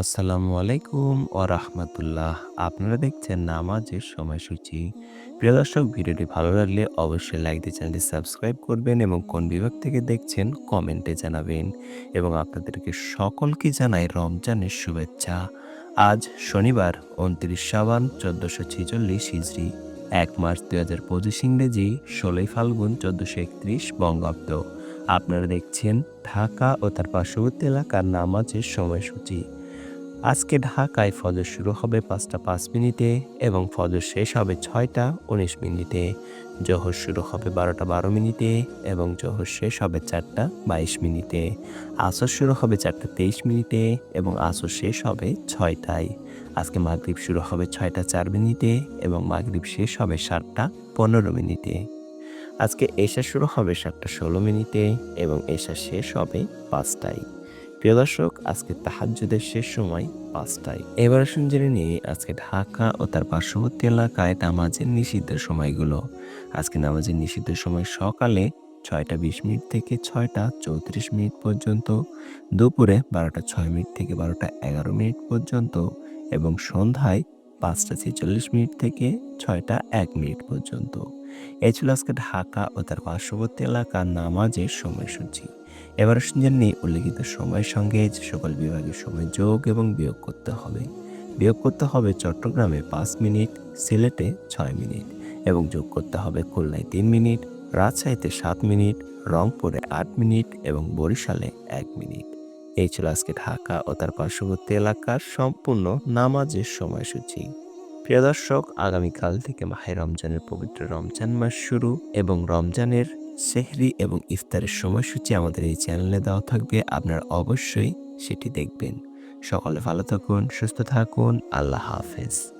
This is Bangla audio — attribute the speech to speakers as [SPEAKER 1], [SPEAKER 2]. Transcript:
[SPEAKER 1] আসসালামু আলাইকুম ও রাহমাতুল্লাহ। আপনারা দেখছেন নামাজের সময়সূচি। প্রিয় দর্শক, ভিডিওটি ভালো লাগলে অবশ্যই লাইক দিয়ে চ্যানেলটি সাবস্ক্রাইব করবেন এবং কোন বিভাগ থেকে দেখছেন কমেন্টে জানাবেন এবং আপনাদেরকে সকলকে জানাই রমজানের শুভেচ্ছা। আজ শনিবার, উনত্রিশ সাবান চোদ্দোশো ছেচল্লিশ হিজড়ি এক মার্চ দুই হাজার পঁচিশ ইংরেজি, ষোলোই ফাল্গুন, চোদ্দোশো একত্রিশ বঙ্গাব্দ। আপনারা দেখছেন ঢাকা ও তার পার্শ্ববর্তী এলাকার নামাজের সময়সূচি। আজকে ঢাকায় ফজর শুরু হবে পাঁচটা পাঁচ মিনিটে এবং ফজর শেষ হবে ছয়টা উনিশ মিনিটে। জোহর শুরু হবে বারোটা বারো মিনিটে এবং জোহর শেষ হবে চারটা বাইশ মিনিটে। আসর শুরু হবে চারটা তেইশ মিনিটে এবং আসর শেষ হবে ছয়টায়। আজকে মাগরিব শুরু হবে ছয়টা চার মিনিটে এবং মাগরিব শেষ হবে সাতটা পনেরো মিনিটে। আজকে এশা শুরু হবে সাতটা ষোলো মিনিটে এবং এশা শেষ হবে পাঁচটায়। প্রিয় দর্শক, আজকে তাহাজ্জুদের শেষ সময় পাঁচটায়। এবার আসুন জেনে নিয়ে আজকে ঢাকা ও তার পার্শ্ববর্তী এলাকায় নামাজের নিষিদ্ধের সময়গুলো। আজকে নামাজের নিষিদ্ধের সময় সকালে ছয়টা বিশ মিনিট থেকে ছয়টা চৌত্রিশ মিনিট পর্যন্ত, দুপুরে বারোটা ছয় মিনিট থেকে বারোটা এগারো মিনিট পর্যন্ত এবং সন্ধ্যায় পাঁচটা ছেচল্লিশ মিনিট থেকে ছয়টা এক মিনিট পর্যন্ত। এ ছিল আজকে ঢাকা ও তার পার্শ্ববর্তী এলাকার নামাজের সময়সূচি। এবার জানি উল্লেখিত সময়ের সঙ্গে যে সকল বিভাগের সময় যোগ এবং বিয়োগ করতে হবে। বিয়োগ করতে হবে চট্টগ্রামে পাঁচ মিনিট, সিলেটে ছয় মিনিট এবং যোগ করতে হবে খুলনায় তিন মিনিট, রাজশাহীতে সাত মিনিট, রংপুরে আট মিনিট এবং বরিশালে এক মিনিট। এই ছিল আজকে ঢাকা ও তার পার্শ্ববর্তী এলাকার সম্পূর্ণ নামাজের সময়সূচি। প্রিয় দর্শক, আগামীকাল থেকে মাহে রমজানের পবিত্র রমজান মাস শুরু এবং রমজানের সেহরি এবং ইফতারের সময়সূচি আমাদের এই চ্যানেলে দেওয়া থাকবে। আপনারা অবশ্যই সেটি দেখবেন। সকলে ভালো থাকুন, সুস্থ থাকুন। আল্লাহ হাফেজ।